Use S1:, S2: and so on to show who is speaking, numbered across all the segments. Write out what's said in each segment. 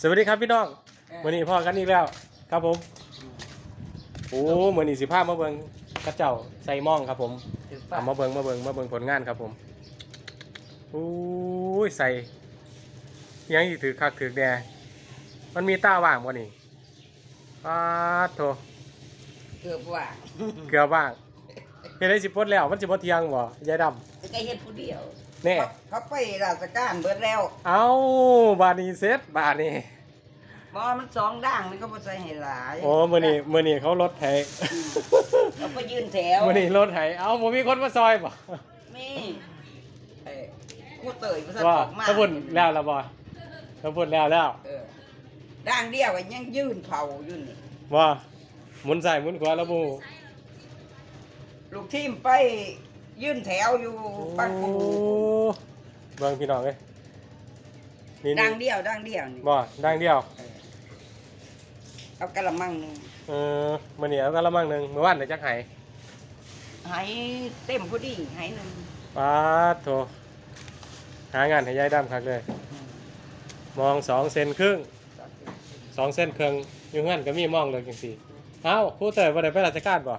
S1: สวัสดีครับพี่น้องวันนี้พ่อกันอีกแล้ว ครับผม โอ้มือนี้สิภาพมาเบิงกระเจ้าใส่หม่องครับผมเอามาเบิงมาเบิงมาเบิงผลงานครับผมโอ้ยใส่ยังอีกถือคักถือแดมันมีต้าว่างบ่นี่ปาดโถ
S2: เกือบว่า
S1: เกลือว่างเฮ็ดได้สิปลดแล้วมันสิบ่เที่ยงบ่ยายดำ
S2: จะก็เฮ็ดผู้เดียว
S1: แน่
S2: เขาไปราชการเบิดแล้ว
S1: เอาบาดนี้เสร็จบาดนี้
S2: บ่มันสองด่างนี่เขาบ่ใส่ให้หลาย
S1: โอ้มื้อนี้มื้อนี้เขาลดให้
S2: เขาไปยืนแถว
S1: มื้อนี้ลดให้เอ้าบ่มีคนมาซอยบ่
S2: มีเอ้ยกูเตยบ่ทัน
S1: ว่า
S2: ออกมา
S1: ถ้าพุ่นแล้วละบ่ถ้าพุ่นแล้วแล้ว
S2: เออด่างเดียวก็ยังยืนเผาอยู่นี่
S1: ว่าหมุนซ้ายหมุนขวาแล้วบ่
S2: ลูกทีมไป ยืนแถวอยู่ปักกู
S1: โอ้เบิ่งพี่น้องเอ้ยนี่
S2: ด่า
S1: นี่
S2: งเดียวด่างเดียวนี่
S1: บ่ดังเดียว
S2: เออเอากระมังหนึง
S1: เออมื้อนี้เอากะละมังหนึงมื้อวานได้จักไห
S2: ให้เต็มพอดีให้หนึง
S1: ปาดโถหางานให้ยายดำคักเลย มองสองเซนครึ่งสองเส้นครึ่งอยู่เฮือนก็มีมองเลยจังซี่เอ้าครูเตยบ่ได้ไปราชการบ่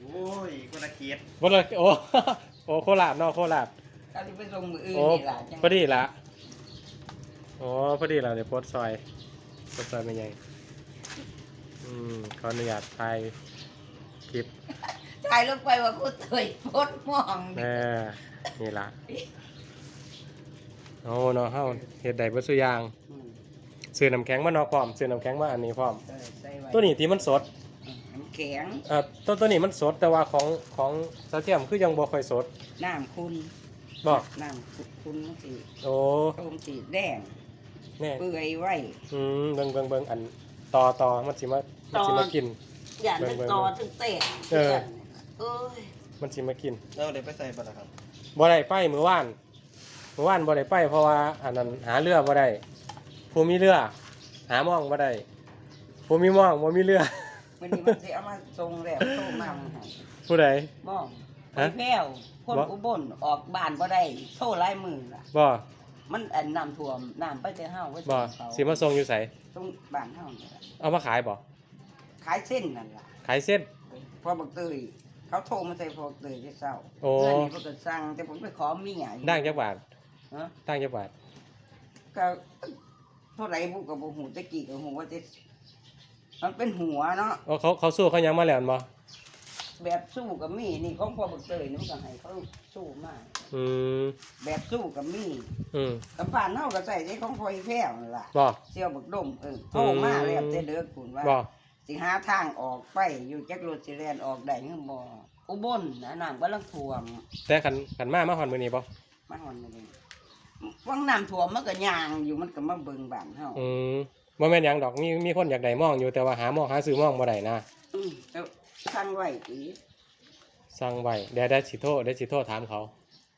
S3: โอ้ยคนละเกียรติ
S1: บ่เลยโอ้ โอ้โคราชเนาะโคราช
S2: ก็สิไปส่งมืออื่น
S1: โอ้
S2: นี่ล่ะจัง
S1: พอดีละโอ้พอดีละเดี๋ยวโพสต์ซอยโพสต์ซอยเป็นไงอืมขออนุญาตถ่ายคลิป
S2: ถ่ายลงไปว่ากูเตยโพดมอง
S1: แม่นี่ละโอ้เนาะเฮาเฮ็ดได้เบิดซุอย่าง
S2: อืม
S1: ซื้อน้ำแข็งมาเนาะพร้อมซื้อน้ำแข็งมาอันนี้พร้อม
S2: เออใส่ไว้
S1: ตัวนี้ที่มันสด
S2: น้ำแข็ง
S1: เอ่อตัวตัวนี้มันสดแต่ว่าของของเสาเทียมคือยังบ่ค่อยสด
S2: น้ำคุณ
S1: บ่
S2: น้ำคุณมันสิ
S1: โอ้
S2: ต้มสีแดง
S1: แน่
S2: เปื่อยไว้
S1: อืมเบิ่งเบิ่งเบิ่งอันต่อต่อมันสิมามันสิมากิน
S2: อย่า
S1: เบิ่
S2: นึ
S1: ง
S2: ก
S1: เบิ่ง
S2: ต่อถึงเตะ
S1: เออ
S2: เอ้ย
S1: มันสิมากิน
S3: เราเดี๋ยวไปใส่ปะล่ะครับ
S1: บ่ได้ไปมื้อวานมื้อวานบ่ได้ไปเพราะว่าอันนั้นหาเรือบ่ได้ผู้มีเรือ หาหม่องบ่ได้ผู้มีหม่องบ่มีเรือ
S2: วันนี้มันสิเอามาส่งแล้วโทรมาให้
S1: ผู้ใด
S2: บ่
S1: ฮะ
S2: ไปแพ้วคน
S1: บ่
S2: อุบลออกบ้านบ่ได้โทรหลายมือล่ะ
S1: บ่
S2: มันอันน้ำท่วมน้ำไปแต่เฮาไว้
S1: บ่
S2: ส่งเขา
S1: สิมาส่งอยู่ไส
S2: ส่งบ้านเฮานี่ล่ะ
S1: เอามาขายบ่
S2: ขายเส้นนั่นล่ะ
S1: ขายเส้น
S2: พอบักเตยเขาโทรมาใส่พอบักเตยที่เช้า
S1: โอ้
S2: เพื่อนนี่เพิ่นก็สั่งแต่ผมไปขอเมียอยู่
S1: ด่างจักบาท
S2: ฮะ
S1: ด่างจักบาท
S2: ก็เท่าไหรบุกกับบุหูตะกี้กับหูว่าจะ มันเป็นหัวเนาะ
S1: โอ้เขาเขาสู้เขายังมาแล้วแม่นบ่
S2: แบบสู้กับมีนี่ของพ่อบักเตยนี่มันก็ให้เขาสู้มาก
S1: อืม
S2: แบบสู้กับมี
S1: อืม
S2: กับผ่านเฮาก็ใส่ได้ของพ่ออีแพ้วนั่นล่ะ
S1: บ่
S2: เสี่ยวบักดมเออโทรมาแล้วแต่เด้อคุณว่า
S1: บ่
S2: สิหาทางออกไปอยู่จักรถสิแล่นออกได้คือบ่อุบลนะน้ำกำลังท่วม
S1: แต่คันคันมามาฮอดมื้อนี้บ่
S2: มาฮอนมาเลยวังน้ำท่วมมันก็ย่างอยู่มันก็มาเบิ่งบ้านเฮา
S1: อืม บ่แม่นหยังดอกมีมีคนอยากได้หมองอยู่แต่ว่าหาหมองหาซื้อหมองบ่ได้นะ
S2: อืมแล้วสั่งไว้ติ
S1: สั่งไว้เดี๋ยวได้สิโทรได้สิโทรถามเขา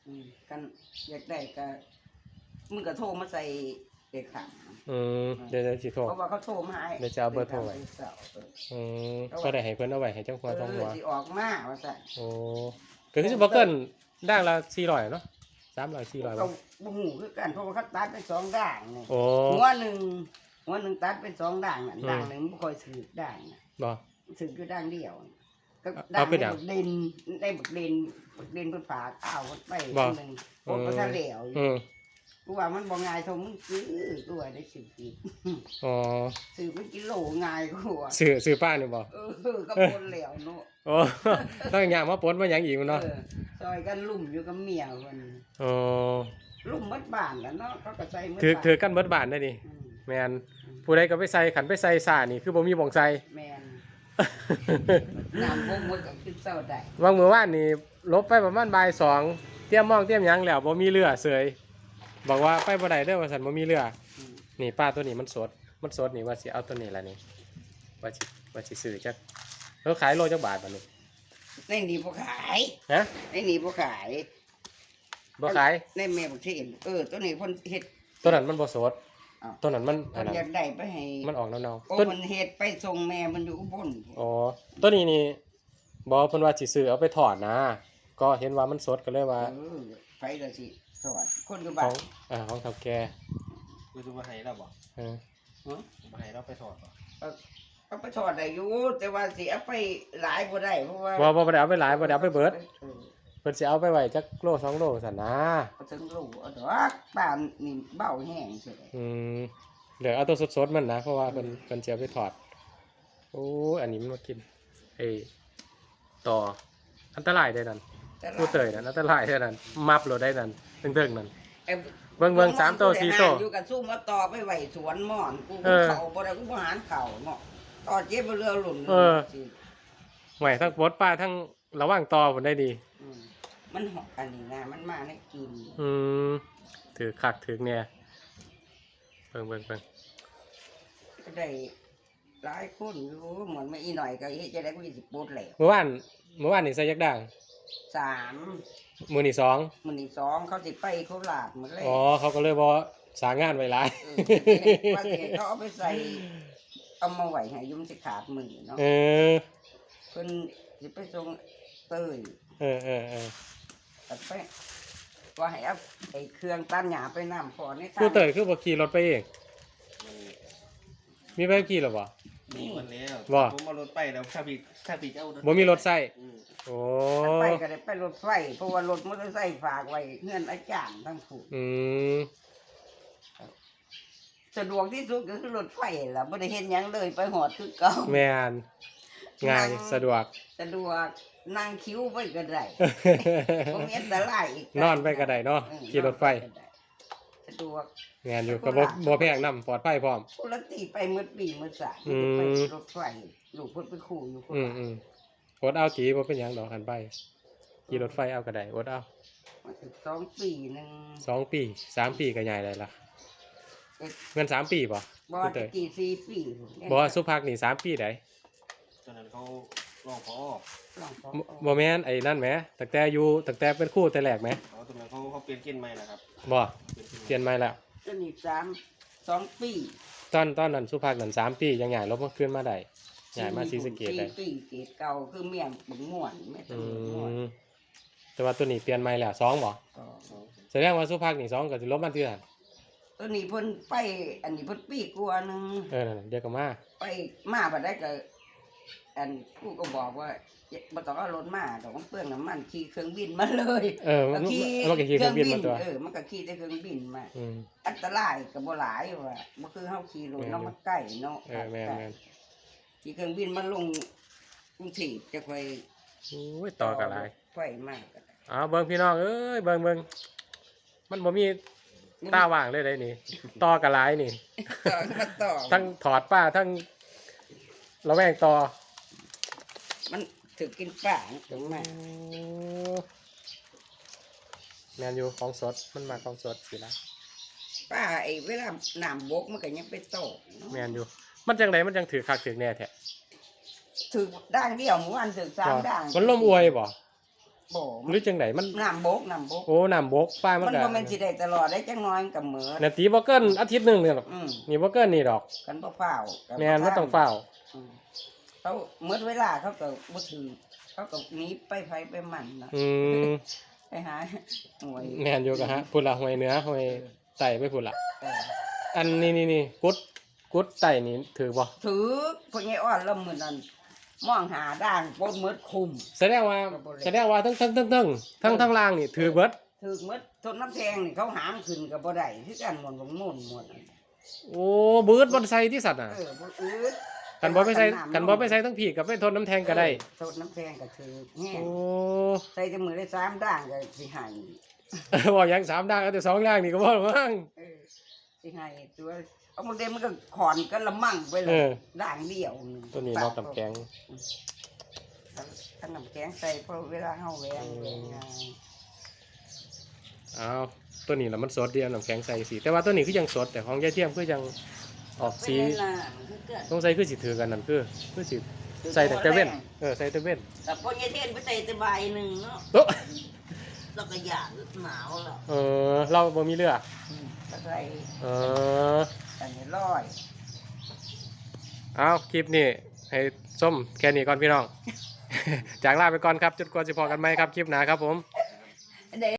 S2: อืมกันอยากได้ก็มึงก็โทรมาใส่เด็กขัง
S1: อืมเดี๋ยวได้สิโทร
S2: เพราะว่าเขาโทรมาให้
S1: เดี๋ยวจะเอาเบอร์โทรไว้
S2: เสาเออ
S1: อืมก็ได้ให้เพิ่นเอาไว้ให้จังหัว
S2: เอ
S1: จังหัว
S2: อสิออกมาว่าสั่น
S1: โอ้ก็คือสิบ่เกินด่างละ400เนาะ300 400
S2: เขา
S1: บ่
S2: บ่หูคือกันเพราะว่าเขาตัดเป็นสองด่างนี่
S1: โอ้
S2: หัวหนึ่ง หัวหนึ่งตัดเป็นสองด่างน่ะ
S1: อืม
S2: ด่างหนึ่งบ่ค่อยถือด่างน่ะ
S1: บ่
S2: ถืออยู่ด่างเดียวก็
S1: เอา
S2: ด่าง
S1: ไป
S2: ได้
S1: ด่าง
S2: บักเด่นได้บักเด่นบักเด่นเพิ่นฝากอ้าวไป
S1: บ่
S2: อันหนึงโอ้บ่ทันแล้วอยู่
S1: อืม
S2: กูว่ามันบ่ง่ายเท่ามึงซื้อกูว่าได้สิบปี
S1: อ๋อ
S2: ซื้อเป็นกิโลง่ายกูว่า
S1: ซื้อซื้อป้านี่บ่
S2: เออก็ปนแล้วเนาะ
S1: โอ้ ต้องย่างมาปนมาหยังอีกมันเนาะ
S2: เออซอยกันลุ่มอยู่กับเมียมัน
S1: อ๋อ
S2: ลุ่มมัดบ้านแล้วเนาะเขาก็ใส่มัด
S1: ถือ
S2: บ้าน
S1: ถือกันเบิดบานได้นี่
S2: อืม
S1: แม่นผู้ใดก็ไปใส่ขันไปใส่ซ่านี่คือบ่มีบ่งใส่
S2: แมนน้ำพวกมันก็ขึ้นเศร้าได้
S1: วางมือว่านนี่ลบไปประมาณบ่ายสองเตรียมหมองเตรียมหยังแล้วบ่มีเรือเสยบอกว่าไปบ่ได้เด้อว่าซั่นบ่มีเรือ
S2: อืม
S1: นี่ป้าตัวนี้มันสด มันสดนี่ว่าสิเอาตัวนี้ล่ะนี่ว่าสิว่าสิซื้อจักแล้วขายโลจักบาทบัดนี้
S2: ในนี้บ่ขาย
S1: ฮะ
S2: ในนี้บ่ขาย
S1: บ่ขาย
S2: ในแม่บ่เทนเออตัวนี้เพิ่นเฮ็ด
S1: ตัวนั้นมันบ่สด
S2: อ้าว
S1: ตัวนั้นมันอั
S2: เพิ่
S1: น
S2: น
S1: นั้น
S2: อยากได้ไปให้
S1: มันออกเนาๆ
S2: โอ้
S1: ต้น
S2: มันเฮ็ดไปส่งแม่มันอยู่อุบล
S1: อ๋อตัวนี้นี่บ่เพิ่นว่าสิซื้อเอาไปทอดนะ ก็เห็นว่ามันสดก็เลยว่า
S2: เออไผละสิสวัสดีคนอยู่
S1: ข
S2: บ้า
S1: อนงอ่าของเฒ่าแก่
S3: คือจะมาให้เราบ่
S1: เออ
S2: ฮะ
S3: มาให้เราไปถอดบ่
S2: เอาไปทอดได้อยู่แต่ว่าสิเอาไปหลายบ่ได้เพราะว่า
S1: บ่บ่บ่ได้เอาไปหลายบ่ได้เอาไปเบิด
S2: ออ
S1: เพิ่นสิเอาไปไว้จักโลสองโลซั่นนะ
S2: เอาถึงรู้เอาดอกป่านนี่เบ้าแห้งใช่ไหม
S1: อืมเหลือเอาตัวสดๆมันนะเพราะว่าเพิ่นเพิ่นสิเอาไปทอดโอ้ยอันนี้มันมากินไอ้ต่ออันตรายได้นั่นผู้เตยนั่นอันตรายได้นั่นมับโลดได้นั่นเด้งๆนั่น
S2: ไอ้
S1: เบิ่งเบิ่งสามตัวสี่ตัว
S2: อยู่กับซุ่มมาต่อไปไหวสวนหม่อนกู
S1: เออ
S2: เขาบ่ได้กูบ่หารเข่าเนาะต่อเจ็บเรือหล่น
S1: เออไหวทั้งปลดป้าทั้ง ระหว่างต่อผลได้ดี
S2: มมันหอกอันนี้นะมันมาในกิน
S1: อืมถือคักถือเนี่ยเบิ่งเบิ่งเบิ่ง
S2: ก็ได้หลายคนอยู่เหมือนไม่อีหน่อยก็เฮ็ดจะได้กูสิปลดแล้ว
S1: เมื่อวานเมื่อวานนี่ใส่ยักษ์ด่าง
S2: สาม
S1: มือนี่สอง
S2: มื้อนี้สองเขาสิไปโคราชหมดเลย
S1: อ๋อเขาก็เลยบอสางานไว้หลาย
S2: เออว่าสิให้เขาเอาไปใส่ เอามาไหวให้ยุ่มสิขาดมือเนาะ
S1: เออ
S2: เพิ่นสิไปส่งเตย
S1: เออเออเออ
S2: ตัดไปว่าให้เอาไอ้เครื่องตัดหญ้าไปนำพอในทาง
S1: ผู้เตยคือบ่ขี่รถไปเอง มีใบขับขี่หรอบ่
S3: มีหมดแล้ว
S1: ว่า
S3: ผมมารถไปแล้วถ้าพี่ถ้าพี่จะเอา
S1: บ่มีรถใส่
S3: อืม
S1: โอ้
S2: ไปก็ได้ไปรถไฟเพราะว่ารถมอเตอร์ไซค์ฝากไว้เงื่อนอาจารย์ทั้งผู้
S1: อืม
S2: สะดวกที่สุดก็คือรถไฟล่ะบ่ได้เห็นหยังเลยไปหอดคือเก่า
S1: แม่น ง่ายสะดวก
S2: สะดวกนั่งคิ้วไปก็ได้บ่มีอันตรายอีก
S1: นอนไปก็ได้เนาะ
S2: ออ
S1: ขี่รถไฟ
S2: นอนปก็ด้สะดวก
S1: งานอยู่ก็บ่บ่แพงนํปลอดภัยพร้อม
S2: ปกติไปมื้อปีมื้อสาย
S1: อืม
S2: ไปรถไฟลูกเพิ่นไปขู่อยู่คน
S1: อืมอืมอดเอาจีบ่เป็นหยังดอกคันไปขี่รถไฟเอาก็ได้อดเอา
S2: มาถึงสองปีหนึง
S1: สองปีสามปีก็ใหญ่เลยล่ะ
S2: เอ๊ะ
S1: เงินสามปีบ่
S2: บ่
S1: ผู้เต
S2: ตะ
S1: ย
S2: กี้สี่ปีพุ่นเนี่ย
S1: บ่สุภักนี่สามปีได
S3: ตอนนั้นเขาลองพอ
S2: ลองขอ
S1: บ่บ่แม่นไอ้นั่นแหมตั้งแต่อยู่ตั้งแต่เป็นครู่แต่แรกแหม
S3: เขาตอนนั้นเขาเขาเปลี่ยนเกณฑ์ใหม่นะครับ
S1: บ่
S3: เปลี่ยนเกณฑ์
S1: เปลี่ยนใหม่แล้ว
S2: จนอีกสามสองปี
S1: ตอนตอนนั้นสุภักนั่นสามปียังใหญ่ลบมาขึ้นมาได้ใหญ่มาศรีสะเกษได้
S2: สี่ปีเกตเก่าคือเมียงบึงม่วนแม่ตะ
S1: อื
S2: บึงม่วน
S1: มแต่ว่าตัวนี้เปลี่ยนใหม่แล้วสองบ่
S2: ก็
S1: แสดงว่าสุภักนี่สองก็สิลบมาเทื่อน
S2: ตัวนี้เพิ่นไป อันนี้เพิ่นปีกว่าหนึง
S1: เออนั่นนะเดี๋ยวก็มา
S2: ไปมาบ่ได้ก็ อันกูก็บอกว่าบ่ต้องเอารถมาดอกมันเปลืองน้ำมันขี่เครื่องบินมาเลย
S1: เออมันมันก็ขี่เครื่องบินมาตัว
S2: เออมันก็ขี่แต่เครื่องบินมา
S1: อืม
S2: อันตรายก็บ่หลายว่าบ่คือเฮาขี่รถเนาะมันใกล้เนาะ
S1: เออแม่นแม่น
S2: ขี่เครื่องบินมาลงกรุงเทพจะค่อย
S1: โอ้ยต่อกันหลาย
S2: ไฟมากก็ได้
S1: เอาเบิ่งพี่น้องเอ้ยเบิ่งเบิ่งมันบ่มีตาว่างเลยได้นี่ต่อกันหลายนี่
S2: ต่อมาต่อ
S1: ทั้งถอดป้าทั้งระแวงต่อ
S2: มันถือกินป่าถึงมา
S1: แมนยูของสดมันมาของสดสิละ
S2: ป้าไอ้เวลาน้ำบกมันก็ยังไปโตกเนาะ
S1: แมนยูมันจังไดมันจังถือคักถือแน่แท้
S2: ถือด่างเดียวเมื่อวานถือสามด่าง
S1: มันล่มอวยบ่
S2: บ่
S1: หรือจังไดมัน
S2: น้ำบกน้ำบก
S1: โอ้น้ำบกป้ามัน
S2: มัน
S1: ก็
S2: บ่แม่นสิได้ตลอดได้จังน้อยมันกับเหมือ
S1: นาทีบ่เกินอาทิตย์หนึงเนี่ยหรอก
S2: อืม
S1: นี่บ่เกินนี่ดอก
S2: กันบ่เฝ้ากันบ่
S1: แมนมันต้องเฝ้า
S2: อืม เขาเมื่อเวลาเขาก็บ่ถือเขาก็หนีไปไผไปมันเนาะ
S1: อืม
S2: ไปหาหน่วย
S1: แมนยูก็ฮะพุ่นละหวยเหนือหวยไต่ไปพุ่นละ
S2: เออ
S1: อันนี้นี่นี่กุดกุดไต่นี่ถือบ่
S2: ถือพวกนี้อ่อนแล้วมื้อนั้นมองหาด่างปนหมดคุม
S1: แสดงว่าแสดงว่าทั้งทั้งทั้งทั้งทั้งทั้งล่างนี่ถือเบิด
S2: ถือหมดทนน้ำแทงนี่เขาหามขึ้นก็บ่ได้คือกันหมดบ่ม่วนหมด
S1: โอ้บืดบนไซที่สัตว์อะ
S2: เออบ่อืด
S1: กันบ่ไปใส่กันบ่ไปใส่ทั้งผีกับไปทนน้ำแทงก็ได้
S2: โทษน้ำแทงก็ถือแห้ง
S1: โอ้
S2: ใส่แต่มือได้สามด่างก็สิใหาย
S1: บอกยังสามด่างเอาแต่สองด่างนี่ก็บ่หรอกมั้ง
S2: เออสิใหายตัวเอามาเดมันก็ขอนกันละมั่งไปเล
S1: เอยอ
S2: ด่างเดียวหง
S1: ตัวนี้นอกกับแกง
S2: ถ้าน้ำแกงใส่เพราะเวลาเฮาแหวงแหวงงาน
S1: อ้าวตัวนี้ละมันสดเดียวน้ำแข็งใส่สีแต่ว่าตัวนี้คือยังสดแต่ของยายเทียมคือยัง ออกสี
S2: เวลาคือเกิด
S1: ต้องใส่คือสิถือกันนั่นคือคือสิใส่แต่แต่เว้นเออใส่แต่เว้น
S2: แต่พอยายเทนไปใส่แต่ใบหนึ่งเนาะ
S1: โต๊ะ
S2: แล้วก็หยาดหนาวแล้ว
S1: เออ เราบ่มีเรือ
S2: ก็ใส่
S1: เออ
S2: อันนี้ร้อย
S1: เอาคลิปนี้ให้ส้มแค่นี้ก่อนพี่น้อง จากลาไปก่อนครับจนกว่าจะพอกันไหมครับคลิปหน้าครับผม
S2: เอ